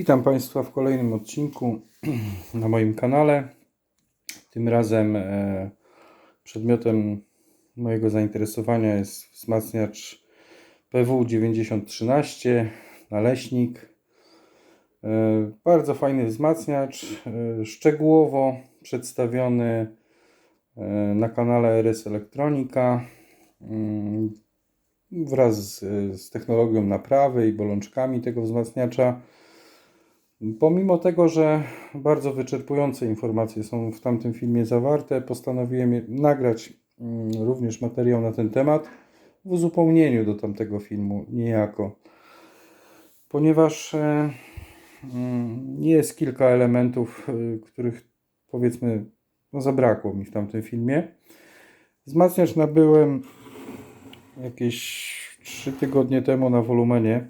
Witam Państwa w kolejnym odcinku na moim kanale. Tym razem e, przedmiotem mojego zainteresowania jest wzmacniacz PW9013 naleśnik. E, bardzo fajny wzmacniacz, e, szczegółowo przedstawiony na kanale RS Elektronika mm, wraz z technologią naprawy i bolączkami tego wzmacniacza. Pomimo tego, że bardzo wyczerpujące informacje są w tamtym filmie zawarte, postanowiłem nagrać mm, również materiał na ten temat w uzupełnieniu do tamtego filmu niejako. Ponieważ e, mm, jest kilka elementów, e, których powiedzmy no, zabrakło mi w tamtym filmie. Wzmacniacz nabyłem jakieś 3 tygodnie temu na wolumenie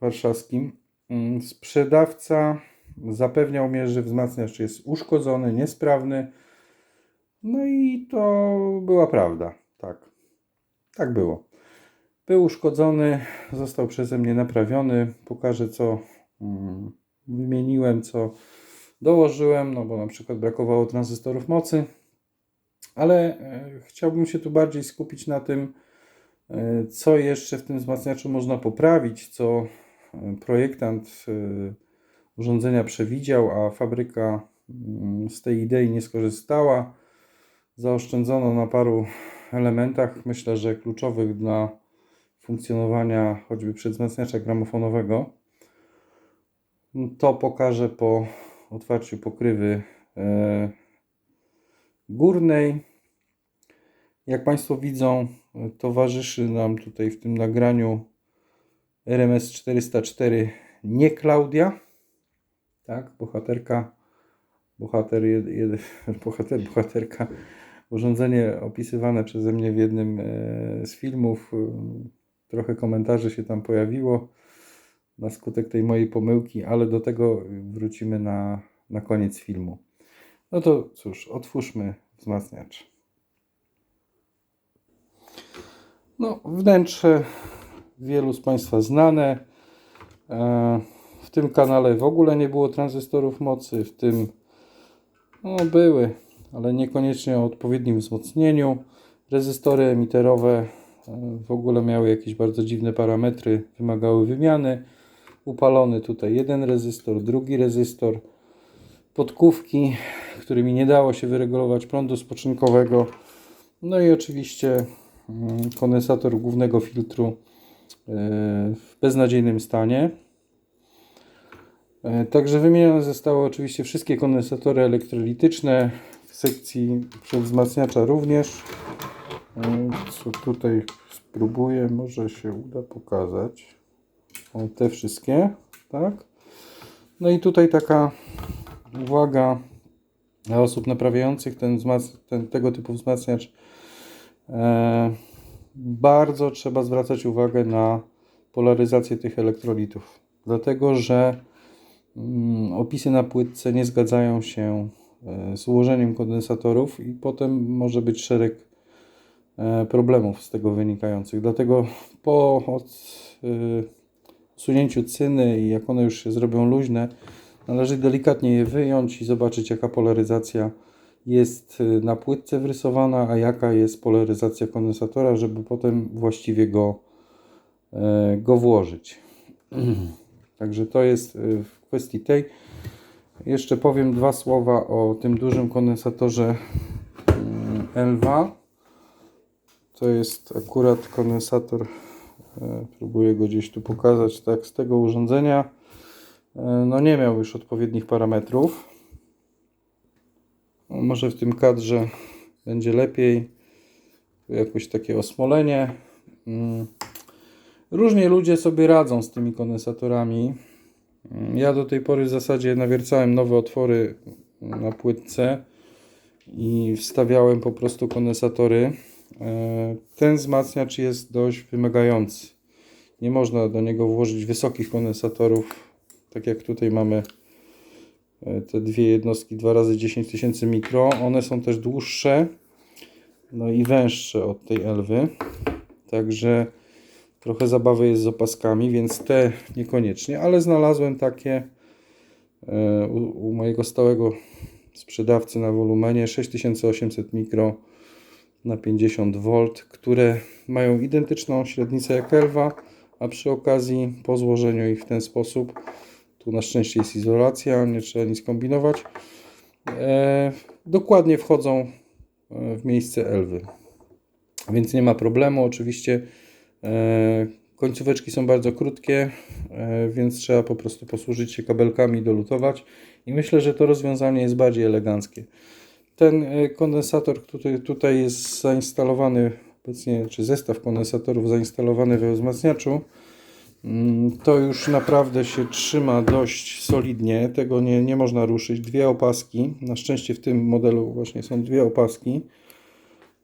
warszawskim. Mm, Sprzedawca zapewniał mnie, że wzmacniacz jest uszkodzony, niesprawny. No i to była prawda. Tak. Tak było. Był uszkodzony, został przeze mnie naprawiony. Pokażę, co mm, wymieniłem, co dołożyłem, no bo na przykład brakowało tranzystorów mocy. Ale e, chciałbym się tu bardziej skupić na tym, e, co jeszcze w tym wzmacniaczu można poprawić, co projektant e, urządzenia przewidział, a fabryka mm, z tej idei nie skorzystała. Zaoszczędzono na paru elementach, myślę, że kluczowych dla funkcjonowania choćby przedwzmacniacza gramofonowego. To pokażę po otwarciu pokrywy e, górnej. Jak Państwo widzą, towarzyszy nam tutaj w tym nagraniu RMS 404 nie Klaudia, tak, bohaterka, bohater, jed, jed, bohater, bohaterka, urządzenie opisywane przeze mnie w jednym e, z filmów. Trochę komentarzy się tam pojawiło na skutek tej mojej pomyłki, ale do tego wrócimy na, na koniec filmu. No to cóż, otwórzmy wzmacniacz. No, wnętrze wielu z Państwa znane. E, W tym kanale w ogóle nie było tranzystorów mocy, w tym no, były, ale niekoniecznie o odpowiednim wzmocnieniu. Rezystory emiterowe e, w ogóle miały jakieś bardzo dziwne parametry, wymagały wymiany. Upalony tutaj jeden rezystor, drugi rezystor, podkówki, którymi nie dało się wyregulować prądu spoczynkowego. No i oczywiście mm, kondensator głównego filtru w beznadziejnym stanie. E, Także wymienione zostały oczywiście wszystkie kondensatory elektrolityczne w sekcji przedwzmacniacza również. E, Co tutaj spróbuję, może się uda pokazać. Te wszystkie, tak? No i tutaj taka uwaga dla osób naprawiających ten, ten tego typu wzmacniacz. E, bardzo trzeba zwracać uwagę na polaryzację tych elektrolitów, dlatego że mm, opisy na płytce nie zgadzają się e, z ułożeniem kondensatorów i potem może być szereg e, problemów z tego wynikających. Dlatego po od, y, usunięciu cyny i jak one już się zrobią luźne, należy delikatnie je wyjąć i zobaczyć jaka polaryzacja jest y, na płytce wrysowana, a jaka jest polaryzacja kondensatora, żeby potem właściwie go, e, go włożyć. Także to jest y, w kwestii tej. Jeszcze powiem dwa słowa o tym dużym kondensatorze mm, Elva. To jest akurat kondensator, e, próbuję go gdzieś tu pokazać, tak, z tego urządzenia. E, No nie miał już odpowiednich parametrów. No, Może w tym kadrze będzie lepiej. Jakoś takie osmolenie. Mm. Różnie ludzie sobie radzą z tymi kondensatorami. Mm, Ja do tej pory w zasadzie nawiercałem nowe otwory na płytce i wstawiałem po prostu kondensatory. E, Ten wzmacniacz jest dość wymagający. Nie można do niego włożyć wysokich kondensatorów, tak jak tutaj mamy te dwie jednostki 2 razy 10 tysięcy mikro. One są też dłuższe, no i węższe od tej elwy. Także trochę zabawy jest z opaskami, więc te niekoniecznie, ale znalazłem takie e, u, u mojego stałego sprzedawcy na wolumenie 6800 mikro na 50 V, które mają identyczną średnicę jak Elva, a przy okazji po złożeniu ich w ten sposób, tu na szczęście jest izolacja, nie trzeba nic kombinować, e, dokładnie wchodzą e, w miejsce Elwy. Więc nie ma problemu. Oczywiście e, końcóweczki są bardzo krótkie, więc trzeba po prostu posłużyć się kabelkami, dolutować. I myślę, że to rozwiązanie jest bardziej eleganckie. Ten kondensator, który tutaj jest zainstalowany obecnie, czy zestaw kondensatorów zainstalowany we wzmacniaczu, to już naprawdę się trzyma dość solidnie. Tego nie, nie można ruszyć. Dwie opaski. Na szczęście w tym modelu właśnie są dwie opaski,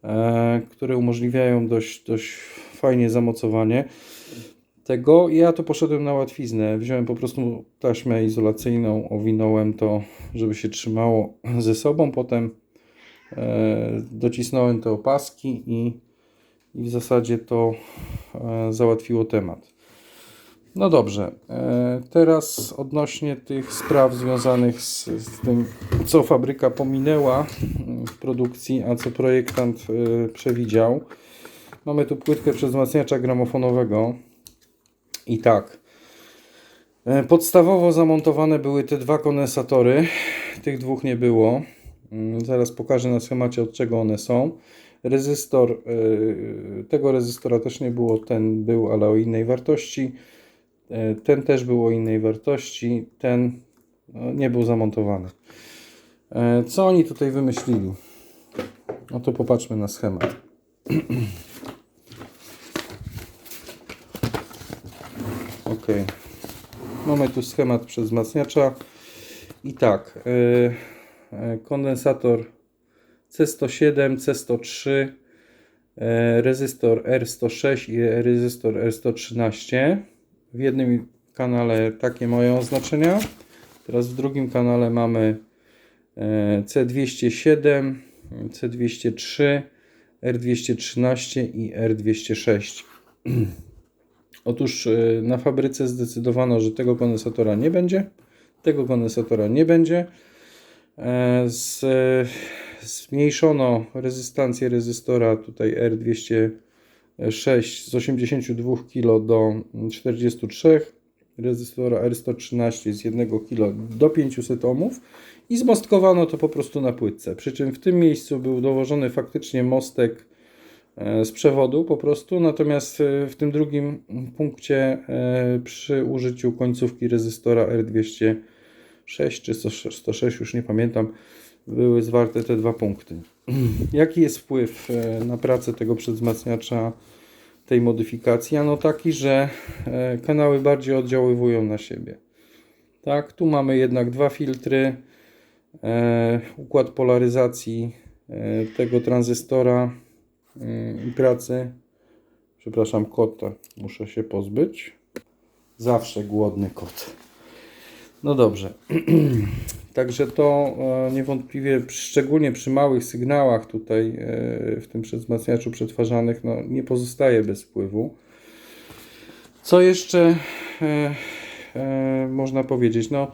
e, które umożliwiają dość, dość fajnie zamocowanie tego. Ja to poszedłem na łatwiznę. Wziąłem po prostu taśmę izolacyjną, owinąłem to, żeby się trzymało ze sobą. Potem e, docisnąłem te opaski i, i w zasadzie to e, załatwiło temat. No dobrze, e, teraz odnośnie tych spraw związanych z, z tym, co fabryka pominęła w produkcji, a co projektant e, przewidział. Mamy tu płytkę przezmacniacza gramofonowego. I tak. e, Podstawowo zamontowane były te dwa kondensatory. Tych dwóch nie było. Mm, Zaraz pokażę na schemacie od czego one są. Rezystor, tego rezystora też nie było, ten był, ale o innej wartości. E, Ten też był o innej wartości, ten no, nie był zamontowany. E, Co oni tutaj wymyślili? No to popatrzmy na schemat. Ok. Mamy tu schemat przezmacniacza. I tak, e, kondensator C107, C103, e, rezystor R106 i rezystor R113. W jednym kanale takie mają oznaczenia. Teraz w drugim kanale mamy e, C207, C203, R213 i R206. Otóż e, na fabryce zdecydowano, że tego kondensatora nie będzie. Tego kondensatora nie będzie. E, Z, zmniejszono rezystancję rezystora tutaj R206 z 82 kg do 43 rezystora R113 z 1 kg do 500 ohmów i zmostkowano to po prostu na płytce. Przy czym w tym miejscu był dołożony faktycznie mostek e, z przewodu po prostu, natomiast e, w tym drugim punkcie e, przy użyciu końcówki rezystora R206 czy 106, już nie pamiętam, były zwarte te dwa punkty. Jaki jest wpływ na pracę tego przedwzmacniacza tej modyfikacji? Ano taki, że e, kanały bardziej oddziaływują na siebie. Tak, tu mamy jednak dwa filtry, e, układ polaryzacji e, tego tranzystora mm, i pracy. Przepraszam, kota muszę się pozbyć. Zawsze głodny kot. No dobrze. Także to e, niewątpliwie, szczególnie przy małych sygnałach tutaj e, w tym przedwzmacniaczu przetwarzanych, no, nie pozostaje bez wpływu. Co jeszcze e, można powiedzieć? No,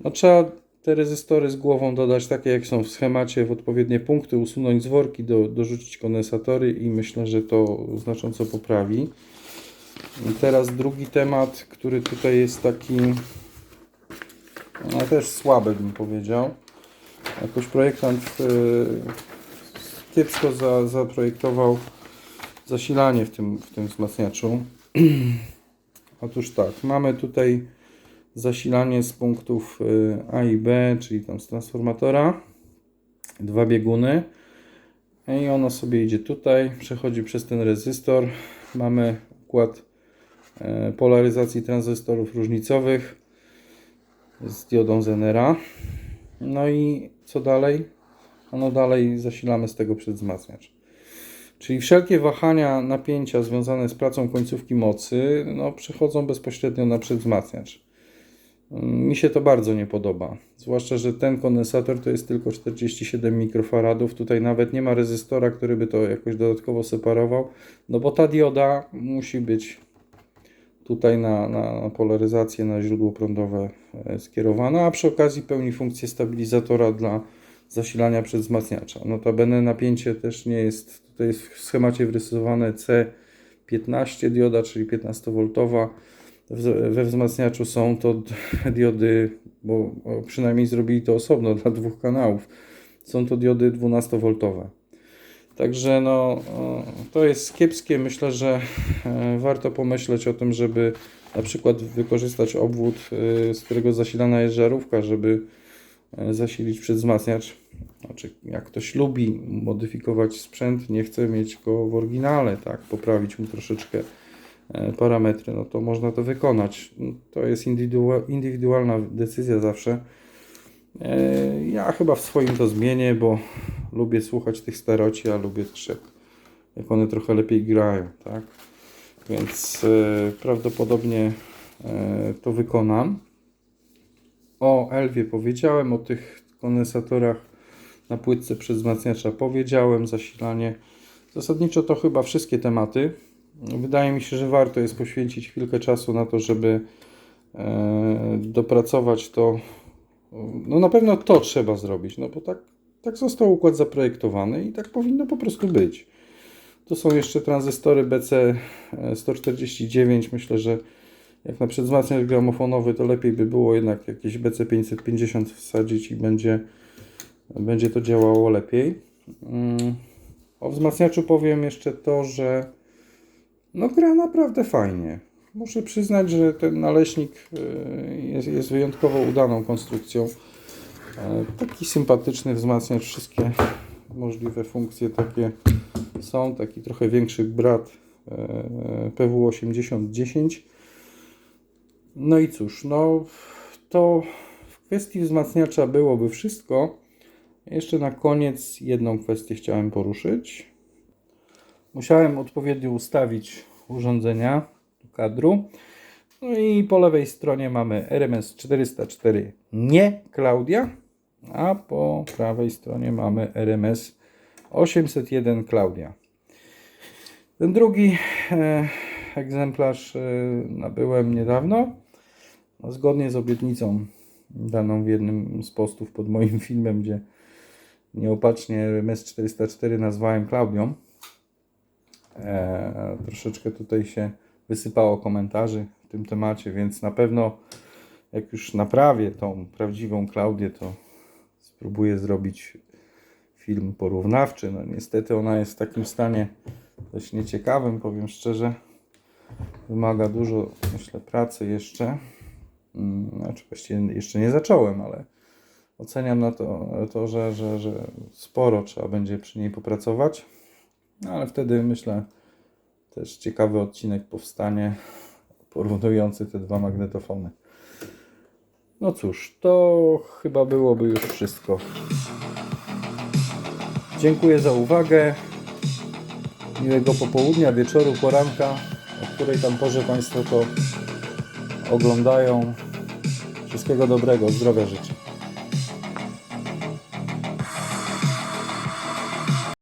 no, trzeba te rezystory z głową dodać takie, jak są w schemacie, w odpowiednie punkty, usunąć z worki, do, dorzucić kondensatory i myślę, że to znacząco poprawi. I teraz drugi temat, który tutaj jest taki no też słaby bym powiedział. Jakoś projektant yy, kiepsko za, zaprojektował zasilanie w tym, w tym wzmacniaczu. Otóż tak, mamy tutaj zasilanie z punktów y, A i B, czyli tam z transformatora. Dwa bieguny. I ono sobie idzie tutaj, przechodzi przez ten rezystor. Mamy układ y, polaryzacji tranzystorów różnicowych z diodą Zenera. No i co dalej? No dalej zasilamy z tego przedwzmacniacz. Czyli wszelkie wahania napięcia związane z pracą końcówki mocy no, przechodzą bezpośrednio na przedwzmacniacz. Mi się to bardzo nie podoba. Zwłaszcza, że ten kondensator to jest tylko 47 mikrofaradów. Tutaj nawet nie ma rezystora, który by to jakoś dodatkowo separował. No bo ta dioda musi być tutaj na, na, polaryzację, na źródło prądowe e, skierowana, a przy okazji pełni funkcję stabilizatora dla zasilania przez wzmacniacza. Notabene napięcie też nie jest, tutaj jest w schemacie wyrysowane C15 dioda, czyli 15V. W- We wzmacniaczu są to diody, bo przynajmniej zrobili to osobno dla dwóch kanałów. Są to diody 12V. Także no, to jest kiepskie. Myślę, że e, warto pomyśleć o tym, żeby na przykład wykorzystać obwód, e, z którego zasilana jest żarówka, żeby e, zasilić przez wzmacniacz. Znaczy, jak ktoś lubi modyfikować sprzęt, nie chce mieć go w oryginale, tak, poprawić mu troszeczkę parametry, no to można to wykonać. To jest indywidua- indywidualna decyzja zawsze. Ja chyba w swoim to zmienię, bo lubię słuchać tych staroci, a lubię też jak, jak one trochę lepiej grają, tak? Więc e, prawdopodobnie e, to wykonam. O Elwie powiedziałem, o tych kondensatorach na płytce przez wzmacniacza powiedziałem, zasilanie. Zasadniczo to chyba wszystkie tematy. Wydaje mi się, że warto jest poświęcić chwilkę czasu na to, żeby e, dopracować to. No na pewno to trzeba zrobić, no bo tak, tak został układ zaprojektowany i tak powinno po prostu być. To są jeszcze tranzystory BC 149. Myślę, że jak na przedwzmacniacz gramofonowy, to lepiej by było jednak jakieś BC 550 wsadzić i będzie, będzie to działało lepiej. Mm, O wzmacniaczu powiem jeszcze to, że no gra naprawdę fajnie. Muszę przyznać, że ten naleśnik y, jest, jest wyjątkowo udaną konstrukcją. E, Taki sympatyczny wzmacniacz, wszystkie możliwe funkcje takie są. Taki trochę większy brat e, PW8010. No i cóż, no to w kwestii wzmacniacza byłoby wszystko. Jeszcze na koniec jedną kwestię chciałem poruszyć. Musiałem odpowiednio ustawić urządzenia do kadru. No i po lewej stronie mamy RMS 404 nie Klaudia, a po prawej stronie mamy RMS 801 Klaudia. Ten drugi e, egzemplarz e, nabyłem niedawno. No, zgodnie z obietnicą daną w jednym z postów pod moim filmem, gdzie nieopatrznie RMS 404 nazwałem Klaudią. E, troszeczkę tutaj się wysypało komentarzy w tym temacie, więc na pewno jak już naprawię tą prawdziwą Klaudię, to spróbuję zrobić film porównawczy. No niestety ona jest w takim stanie dość nieciekawym, powiem szczerze. Wymaga dużo, myślę, pracy jeszcze. Mm, Znaczy właściwie jeszcze nie zacząłem, ale oceniam na to, to że, że, że sporo trzeba będzie przy niej popracować. No, ale wtedy myślę też ciekawy odcinek powstanie porównujący te dwa magnetofony. No cóż, to chyba byłoby już wszystko. Dziękuję za uwagę. Miłego popołudnia, wieczoru, poranka, o której tam porze Państwo to oglądają. Wszystkiego dobrego, zdrowia życzę.